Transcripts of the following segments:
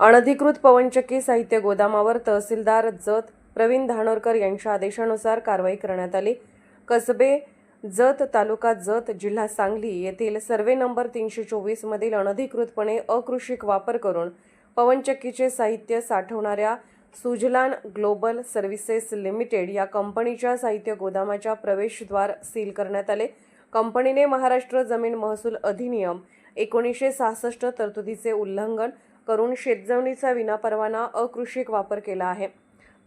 अनधिकृत पवनचक्की साहित्य गोदामावर तहसीलदार जत प्रवीण धानोरकर यांच्या आदेशानुसार कारवाई करण्यात आली. कसबे जत तालुका जत जिल्हा सांगली येथील सर्वे नंबर तीनशे चोवीस मधील अनधिकृतपणे अकृषिक वापर करून पवनचक्कीचे साहित्य साठवणाऱ्या सुजलान ग्लोबल सर्व्हिसेस लिमिटेड या कंपनीच्या साहित्य गोदामाच्या प्रवेशद्वार सील करण्यात आले. कंपनीने महाराष्ट्र जमीन महसूल अधिनियम एकोणीसशे सहासष्ट तरतुदीचे उल्लंघन करून शेतजमिनीचा विनापरवाना अकृषिक वापर केला आहे.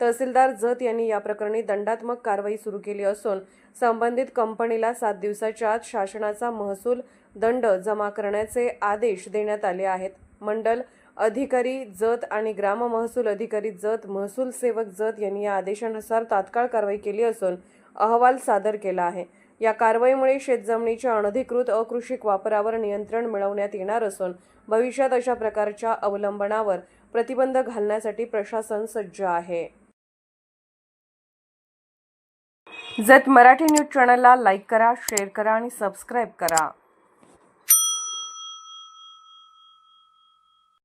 तहसीलदार जत यांनी या प्रकरणी दंडात्मक कारवाई सुरू केली असून संबंधित कंपनीला सात दिवसाच्या आत शासनाचा महसूल दंड जमा करण्याचे आदेश देण्यात आले आहेत. मंडल अधिकारी जत आणि ग्राम महसूल अधिकारी जत महसूल सेवक जत यांनी या आदेशानुसार तात्काळ कारवाई केली असून अहवाल सादर केला आहे. या कारवाईमुळे शेतजमिनीच्या अनधिकृत अकृषिक वापरावर नियंत्रण मिळवण्यात येणार असून भविष्यात अशा प्रकारच्या अवलंबनावर प्रतिबंध घालण्यासाठी प्रशासन सज्ज आहे. जत मराठी न्यूज चॅनलला लाईक करा शेअर करा आणि सबस्क्राईब करा.